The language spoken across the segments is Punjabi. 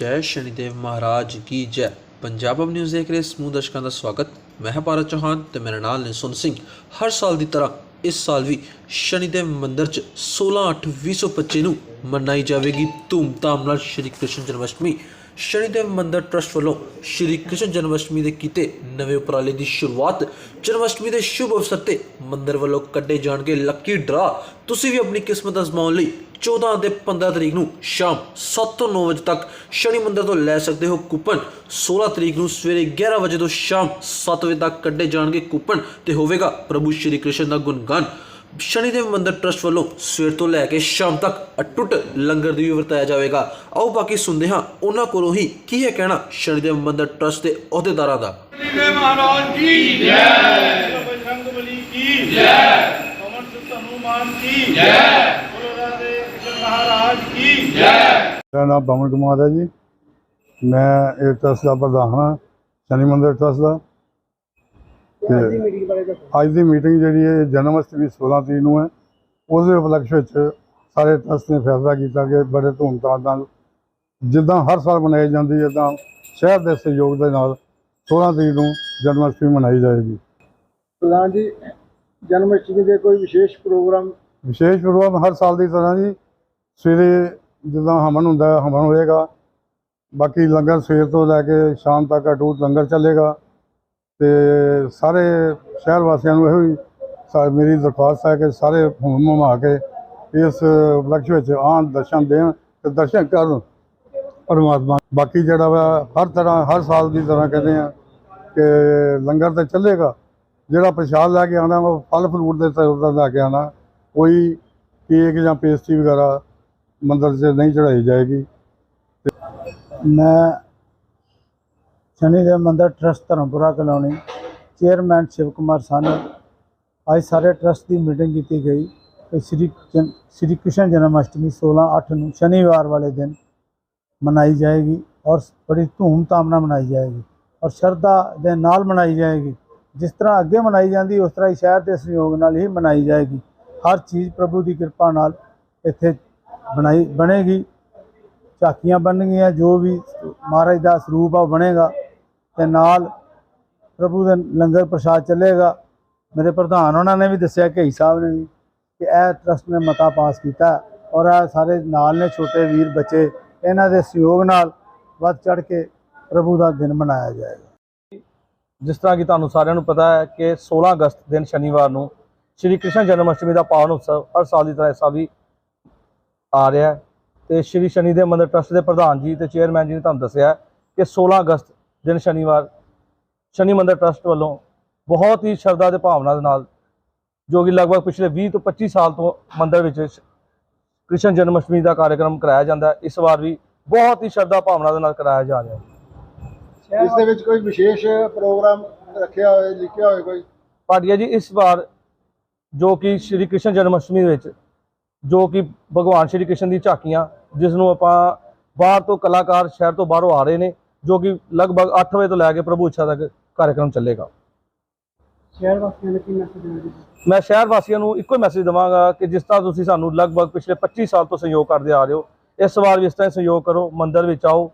ਜੈ ਸ਼ਨੀਦੇਵ ਮਹਾਰਾਜ ਕੀ ਜੈ। ਪੰਜਾਬ ਅਬ ਨਿਊਜ਼ ਦੇਖ ਰਹੇ ਸਮੂਹ ਦਰਸ਼ਕਾਂ ਦਾ ਸਵਾਗਤ। ਮੈਂ ਹਾਂ ਭਾਰਤ ਚੌਹਾਨ ਤੇ ਮੇਰੇ ਨਾਲ ਨੇ ਸੁਨ ਸਿੰਘ। ਹਰ ਸਾਲ ਦੀ ਤਰ੍ਹਾਂ ਇਸ ਸਾਲ ਵੀ ਸ਼ਨੀਦੇਵ ਮੰਦਿਰ 'ਚ 16/8/2025 ਨੂੰ ਮਨਾਈ ਜਾਵੇਗੀ। ਧੂਮਧਾਮ ਨਾਲ ਸ਼੍ਰੀ ਕ੍ਰਿਸ਼ਨ ਜਨਮਸ਼ਟਮੀ। ਸ਼ਨੀਦੇਵ ਮੰਦਿਰ ਟਰਸਟ ਵੱਲੋਂ ਸ਼੍ਰੀ ਕ੍ਰਿਸ਼ਨ ਜਨਮਸ਼ਟਮੀ ਦੇ ਕੀਤੇ ਨਵੇਂ ਉਪਰਾਲੇ ਦੀ ਸ਼ੁਰੂਆਤ ਜਨਮਸ਼ਟਮੀ ਦੇ ਸ਼ੁਭ ਅਵਸਰ ਤੇ ਮੰਦਿਰ ਵੱਲੋਂ ਕੱਢੇ ਜਾਣਗੇ ਲੱਕੀ ਡਰਾ ਤੁਸੀਂ ਵੀ ਆਪਣੀ ਕਿਸਮਤ ਅਜ਼ਮਾਉਣ ਲਈ 14 ਅਤੇ 15 ਤਰੀਕ ਨੂੰ ਸ਼ਾਮ 7 ਤੋਂ 9 ਵਜੇ ਤੱਕ ਸ਼ਨੀ ਮੰਦਿਰ ਤੋਂ ਲੈ ਸਕਦੇ ਹੋ ਕੂਪਨ 16 ਤਰੀਕ ਨੂੰ ਸਵੇਰੇ 11 ਵਜੇ ਤੋਂ ਸ਼ਾਮ 7 ਵਜੇ ਤੱਕ ਕੱਢੇ ਜਾਣਗੇ ਕੂਪਨ ਤੇ ਹੋਵੇਗਾ ਪ੍ਰਭੂ ਸ਼੍ਰੀ ਕ੍ਰਿਸ਼ਨ ਦਾ ਗੁਣਗਾਨ। ਸ਼ਨੀ ਦੇਵ ਮੰਦਿਰ ਟਰਸਟ ਵੱਲੋਂ ਸਵੇਰ ਤੋਂ ਲੈ ਕੇ ਸ਼ਾਮ ਤੱਕ ਅਟੁੱਟ ਲੰਗਰ ਦੀ ਵੀ ਵਰਤਾਇਆ ਜਾਵੇਗਾ। ਆਓ ਬਾਕੀ ਸੁਣਦੇ ਹਾਂ ਉਹਨਾਂ ਕੋਲੋਂ ਹੀ ਕੀ ਹੈ ਕਹਿਣਾ ਸ਼ਨੀ ਦੇਵ ਮੰਦਿਰ ਟਰਸਟ ਦੇ ਅਹੁਦੇਦਾਰਾਂ ਦਾ। ਮਹਾਰਾਜ ਮੇਰਾ ਨਾਮ ਬਮਨ ਕੁਮਾਰ ਹੈ ਜੀ। ਮੈਂ ਇਹ ਟਰਸਟ ਦਾ ਪ੍ਰਧਾਨ ਹਾਂ ਸ਼ਨੀ ਮੰਦਰ ਟਰਸਟ ਦਾ। ਤੇ ਅੱਜ ਦੀ ਮੀਟਿੰਗ ਜਿਹੜੀ ਹੈ ਜਨਮ ਅਸ਼ਟਮੀ 16 ਤਰੀਕ ਨੂੰ ਹੈ। ਉਸ ਦੇ ਉਪਲਕਸ਼ ਵਿੱਚ ਸਾਰੇ ਟਰਸਟ ਨੇ ਫੈਸਲਾ ਕੀਤਾ ਕਿ ਬੜੇ ਧੂਮਧਾਮ ਨਾਲ ਜਿੱਦਾਂ ਹਰ ਸਾਲ ਮਨਾਈ ਜਾਂਦੀ ਹੈ ਤਾਂ ਸ਼ਹਿਰ ਦੇ ਸਹਿਯੋਗ ਦੇ ਨਾਲ 16 ਤਰੀਕ ਨੂੰ ਜਨਮ ਅਸ਼ਟਮੀ ਮਨਾਈ ਜਾਏਗੀ। ਪ੍ਰਧਾਨ ਜੀ ਜਨਮ ਅਸ਼ਟਮੀ ਦੇ ਕੋਈ ਵਿਸ਼ੇਸ਼ ਪ੍ਰੋਗਰਾਮ? ਵਿਸ਼ੇਸ਼ ਪ੍ਰੋਗਰਾਮ ਹਰ ਸਾਲ ਦੀ ਤਰ੍ਹਾਂ ਜੀ। ਸਵੇਰੇ ਜਿੱਦਾਂ ਹਵਨ ਹੁੰਦਾ ਹੈ, ਹਵਨ ਹੋਏਗਾ। ਬਾਕੀ ਲੰਗਰ ਸਵੇਰ ਤੋਂ ਲੈ ਕੇ ਸ਼ਾਮ ਤੱਕ ਅਟੂਟ ਲੰਗਰ ਚੱਲੇਗਾ। ਤੇ ਸਾਰੇ ਸ਼ਹਿਰ ਵਾਸੀਆਂ ਨੂੰ ਇਹੋ ਹੀ ਸਾ- ਮੇਰੀ ਦਰਖਾਸਤ ਹੈ ਕਿ ਸਾਰੇ ਹੁਮ, ਹੁਮਾ ਕੇ ਇਸ ਉਪਲਕਸ਼ ਵਿੱਚ ਆਉਣ, ਦਰਸ਼ਨ ਦੇਣ ਤੇ ਦਰਸ਼ਨ ਕਰਨ ਪਰਮਾਤਮਾ। ਬਾਕੀ ਜਿਹੜਾ ਵਾ, ਹਰ ਤਰ੍ਹਾਂ, ਹਰ ਸਾਲ ਦੀ ਤਰ੍ਹਾਂ ਕਹਿੰਦੇ ਆ ਕਿ ਲੰਗਰ ਤਾਂ ਚੱਲੇਗਾ। ਜਿਹੜਾ ਪ੍ਰਸ਼ਾਦ ਲੈ ਕੇ ਆਉਣਾ ਉਹ ਫਲ ਫਰੂਟ ਦੇ ਤੌਰ ਤੇ ਲੈ ਕੇ ਆਉਣਾ। ਕੋਈ ਕੇਕ ਜਾਂ ਪੇਸਟਰੀ ਵਗੈਰਾ ਮੰਦਰ 'ਚ ਨਹੀਂ ਚੜਾਈ ਜਾਏਗੀ। ਮੈਂ ਸ਼ਨੀ ਦੇਵ ਮੰਦਰ trust Dharampura colony chairman Shiv Kumar Sani ਅੱਜ ਸਾਰੇ ਟਰਸਟ ਦੀ ਮੀਟਿੰਗ ਕੀਤੀ ਗਈ। ਕਿ ਸ਼੍ਰੀ ਜਨ- ਸ਼੍ਰੀ ਕ੍ਰਿਸ਼ਨ ਜਨਮ ਅਸ਼ਟਮੀ 16 8 ਨੂੰ ਸ਼ਨੀਵਾਰ ਵਾਲੇ ਦਿਨ ਮਨਾਈ ਜਾਏਗੀ ਔਰ ਬੜੀ ਧੂਮ-ਧਾਮ ਨਾਲ ਮਨਾਈ ਜਾਏਗੀ ਔਰ ਸ਼ਰਧਾ ਦੇ ਨਾਲ ਮਨਾਈ ਜਾਏਗੀ। ਜਿਸ ਤਰ੍ਹਾਂ ਅੱਗੇ ਮਨਾਈ ਜਾਂਦੀ, ਉਸ ਤਰ੍ਹਾਂ ਹੀ ਸ਼ਹਿਰ ਦੇ ਸਹਿਯੋਗ ਨਾਲ ਹੀ ਮਨਾਈ ਜਾਏਗੀ। ਹਰ ਚੀਜ਼ ਪ੍ਰਭੂ ਦੀ ਕਿਰਪਾ ਨਾਲ ਇੱਥੇ ਬਣਾਈ, ਬਣੇਗੀ। ਝਾਕੀਆਂ ਬਣਨਗੀਆਂ, ਜੋ ਵੀ ਮਹਾਰਾਜ ਦਾ ਸਰੂਪ ਆ, ਉਹ ਬਣੇਗਾ। ਤੇ ਨਾਲ ਪ੍ਰਭੂ ਦਾ ਲੰਗਰ ਪ੍ਰਸ਼ਾਦ ਚੱਲੇਗਾ। ਮੇਰੇ ਪ੍ਰਧਾਨ ਉਹਨਾਂ ਨੇ ਵੀ ਦੱਸਿਆ ਕਿ ਸਾਹਿਬ ਨੇ ਵੀ, ਕਿ ਇਹ ਟਰਸਟ ਨੇ ਮਤਾ ਪਾਸ ਕੀਤਾ ਔਰ ਇਹ ਸਾਰੇ ਨਾਲ ਨੇ ਛੋਟੇ ਵੀਰ ਬੱਚੇ, ਇਹਨਾਂ ਦੇ ਸਹਿਯੋਗ ਨਾਲ ਵੱਧ ਚੜ ਕੇ ਪ੍ਰਭੂ ਦਾ ਦਿਨ ਮਨਾਇਆ ਜਾਏਗਾ। ਜਿਸ ਤਰ੍ਹਾਂ ਕਿ ਤੁਹਾਨੂੰ ਸਾਰਿਆਂ ਨੂੰ ਪਤਾ ਹੈ ਕਿ 16 ਅਗਸਤ ਦਿਨ ਸ਼ਨੀਵਾਰ ਨੂੰ ਸ਼੍ਰੀ ਕ੍ਰਿਸ਼ਨ ਜਨਮ ਅਸ਼ਟਮੀ ਦਾ ਪਾਵਨ ਉਤਸਵ ਹਰ ਸਾਲ ਦੀ ਤਰ੍ਹਾਂ ਇਸ ਸਾਲ ਵੀ ਆ ਰਿਹਾ ਹੈ। ਤੇ ਸ਼੍ਰੀ ਸ਼ਨੀ ਦੇ ਮੰਦਿਰ ਟਰਸਟ ਦੇ ਪ੍ਰਧਾਨ ਜੀ ਤੇ ਚੇਅਰਮੈਨ ਜੀ ਨੇ ਤੁਹਾਨੂੰ ਦੱਸਿਆ ਕਿ 16 ਅਗਸਤ ਦਿਨ ਸ਼ਨੀਵਾਰ ਸ਼ਨੀ ਮੰਦਿਰ ਟਰਸਟ ਵੱਲੋਂ ਬਹੁਤ ਹੀ ਸ਼ਰਧਾ ਤੇ ਭਾਵਨਾ ਦੇ ਨਾਲ ਜੋ ਕਿ ਲਗਭਗ ਪਿਛਲੇ 20 ਤੋਂ 25 ਸਾਲ ਤੋਂ ਮੰਦਿਰ ਵਿੱਚ ਕ੍ਰਿਸ਼ਨ ਜਨਮ ਅਸ਼ਟਮੀ ਦਾ ਕਾਰਜਕ੍ਰਮ ਕਰਾਇਆ ਜਾਂਦਾ ਇਸ ਵਾਰ ਵੀ ਬਹੁਤ ਹੀ ਸ਼ਰਧਾ ਭਾਵਨਾ ਦੇ ਨਾਲ ਕਰਾਇਆ ਜਾ ਰਿਹਾ ਹੈ। ਇਸ ਦੇ ਵਿੱਚ ਕੋਈ ਵਿਸ਼ੇਸ਼ ਪ੍ਰੋਗਰਾਮ ਰੱਖਿਆ ਹੋਵੇ ਲਿਖਿਆ ਹੋਵੇ ਕੋਈ? ਭਾਟੀਆ ਜੀ ਇਸ ਵਾਰ ਜੋ ਕਿ ਸ਼੍ਰੀ ਕ੍ਰਿਸ਼ਨ ਜਨਮ ਅਸ਼ਟਮੀ ਦੇ ਵਿੱਚ ਜੋ ਕਿ ਭਗਵਾਨ ਸ਼੍ਰੀ ਕ੍ਰਿਸ਼ਨ ਦੀ ਝਾਕੀਆਂ ਜਿਸ ਨੂੰ ਆਪਾਂ ਬਾਹਰ ਤੋਂ ਕਲਾਕਾਰ ਸ਼ਹਿਰ ਤੋਂ ਬਾਹਰੋਂ ਆ ਰਹੇ ਨੇ ਜੋ ਕਿ ਲਗਭਗ 8 ਵਜੇ ਤੋਂ ਲੈ ਕੇ ਪ੍ਰਭੂ ਇੱਛਾ ਤੱਕ ਕਾਰਜਕ੍ਰਮ ਚੱਲੇਗਾ। ਸ਼ਹਿਰ ਵਾਸੀਆਂ ਨੂੰ ਕੀ ਮੈਸੇਜ ਦੇਣਾ ਮੈਂ ਸ਼ਹਿਰ ਵਾਸੀਆਂ ਨੂੰ ਇੱਕੋ ਮੈਸੇਜ ਦਵਾਂਗਾ ਕਿ ਜਿਸ ਤਰ੍ਹਾਂ ਤੁਸੀਂ ਸਾਨੂੰ ਲਗਭਗ ਪਿਛਲੇ 25 ਸਾਲ ਤੋਂ ਸਹਿਯੋਗ ਕਰਦੇ ਆ ਰਹੇ ਹੋ ਇਸ ਵਾਰ ਵੀ ਇਸ ਤਰ੍ਹਾਂ ਹੀ ਸਹਿਯੋਗ ਕਰੋ ਮੰਦਿਰ ਵਿੱਚ ਆਓ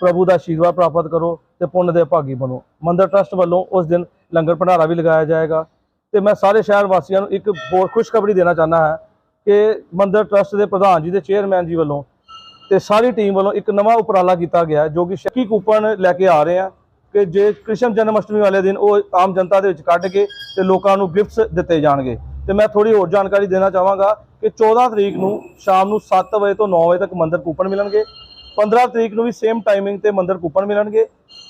ਪ੍ਰਭੂ ਦਾ ਆਸ਼ੀਰਵਾਦ ਪ੍ਰਾਪਤ ਕਰੋ ਤੇ ਪੁੰਨ ਦੇ ਭਾਗੀ ਬਣੋ। ਮੰਦਿਰ ਟਰਸਟ ਵੱਲੋਂ ਉਸ ਦਿਨ ਲੰਗਰ ਭੰਡਾਰਾ ਵੀ ਲਗਾਇਆ ਜਾਏਗਾ ਤੇ ਮੈਂ ਸਾਰੇ ਸ਼ਹਿਰ ਵਾਸੀਆਂ ਨੂੰ ਇੱਕ ਹੋਰ ਖੁਸ਼ਖਬਰੀ ਦੇਣਾ ਚਾਹੁੰਦਾ ਹਾਂ ਕਿ ਮੰਦਿਰ ਟਰਸਟ ਦੇ ਪ੍ਰਧਾਨ ਜੀ ਦੇ ਚੇਅਰਮੈਨ ਜੀ ਵੱਲੋਂ ਤੇ ਸਾਰੀ ਟੀਮ ਵੱਲੋਂ ਇੱਕ ਨਵਾਂ ਉਪਰਾਲਾ ਕੀਤਾ ਗਿਆ ਜੋ ਕਿ ਸ਼ੱਕੀ ਕੂਪਨ ਲੈ ਕੇ ਆ ਰਹੇ ਆ ਕਿ ਜੇ ਕ੍ਰਿਸ਼ਨ ਜਨਮ ਅਸ਼ਟਮੀ ਵਾਲੇ ਦਿਨ ਉਹ ਆਮ ਜਨਤਾ ਦੇ ਵਿੱਚ ਕੱਢ ਕੇ ਤੇ ਲੋਕਾਂ ਨੂੰ ਗਿਫਟਸ ਦਿੱਤੇ ਜਾਣਗੇ। ਤੇ ਮੈਂ ਥੋੜੀ ਹੋਰ ਜਾਣਕਾਰੀ ਦੇਣਾ ਚਾਹਾਂਗਾ ਕਿ 14 ਤਰੀਕ ਨੂੰ ਸ਼ਾਮ ਨੂੰ 7 ਵਜੇ ਤੋਂ 9 ਵਜੇ ਤੱਕ ਮੰਦਰ ਕੂਪਨ ਮਿਲਣਗੇ। 15 ਤਰੀਕ ਨੂੰ ਵੀ ਸੇਮ ਟਾਈਮਿੰਗ ਤੇ ਮੰਦਰ ਕੂਪਨ ਮਿਲਣਗੇ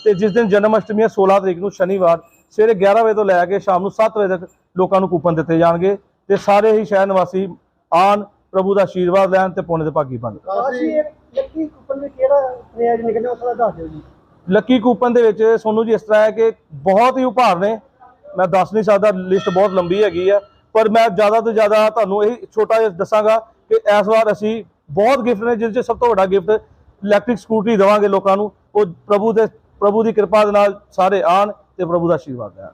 ਤੇ ਜਿਸ ਦਿਨ ਜਨਮ ਅਸ਼ਟਮੀ ਹੈ 16 ਤਰੀਕ ਨੂੰ ਸ਼ਨੀਵਾਰ, ਸਵੇਰੇ 11 ਵਜੇ ਤੋਂ ਲੈ ਕੇ ਸ਼ਾਮ ਨੂੰ 7 ਵਜੇ ਤੱਕ ਲੋਕਾਂ ਨੂੰ ਕੂਪਨ ਦਿੱਤੇ ਜਾਣਗੇ। ਤੇ ਸਾਰੇ ਹੀ ਸ਼ਹਿਰ ਨਿਵਾਸੀ ਆਣ ਪ੍ਰਭੂ ਦਾ ਆਸ਼ੀਰਵਾਦ ਲੈਣ ਤੇ ਪੁੰਨ ਦੇ ਭਾਗੀ ਬਣਨ ਅਸੀਂ ਲੱਕੀ ਕੂਪਨ ਦੇ ਕਿਹੜਾ ਪ੍ਰਿਆਜ ਨਿਕਲਣਾ ਉਸ ਦਾ ਦੱਸ ਦਿਓ ਜੀ। ਲੱਕੀ ਕੂਪਨ ਦੇ ਵਿੱਚ ਸੋਨੂੰ ਜੀ ਇਸ ਤਰ੍ਹਾਂ ਹੈ ਕਿ ਬਹੁਤ ਹੀ ਉਪਹਾਰ ਨੇ। ਮੈਂ ਦੱਸ ਨਹੀਂ ਸਕਦਾ ਲਿਸਟ ਬਹੁਤ ਲੰਬੀ ਹੈਗੀ ਆ। ਪਰ ਮੈਂ ਜ਼ਿਆਦਾ ਤੋਂ ਜ਼ਿਆਦਾ ਤੁਹਾਨੂੰ ਇਹ ਛੋਟਾ ਜਿਹਾ ਦੱਸਾਂਗਾ ਕਿ ਇਸ ਵਾਰ ਅਸੀਂ ਬਹੁਤ ਗਿਫਟ ਨੇ ਜਿਸ 'ਚ ਸਭ ਤੋਂ ਵੱਡਾ ਗਿਫਟ ਇਲੈਕਟ੍ਰਿਕ ਸਕੂਟਰੀ ਦੇਵਾਂਗੇ ਲੋਕਾਂ ਨੂੰ। ਉਹ ਪ੍ਰਭੂ ਦੇ ਪ੍ਰਭੂ ਦੀ ਕਿਰਪਾ ਦੇ ਨਾਲ ਸਾਰੇ ਆਣ ਤੇ ਪ੍ਰਭੂ ਦਾ ਆਸ਼ੀਰਵਾਦ ਲੈਣ।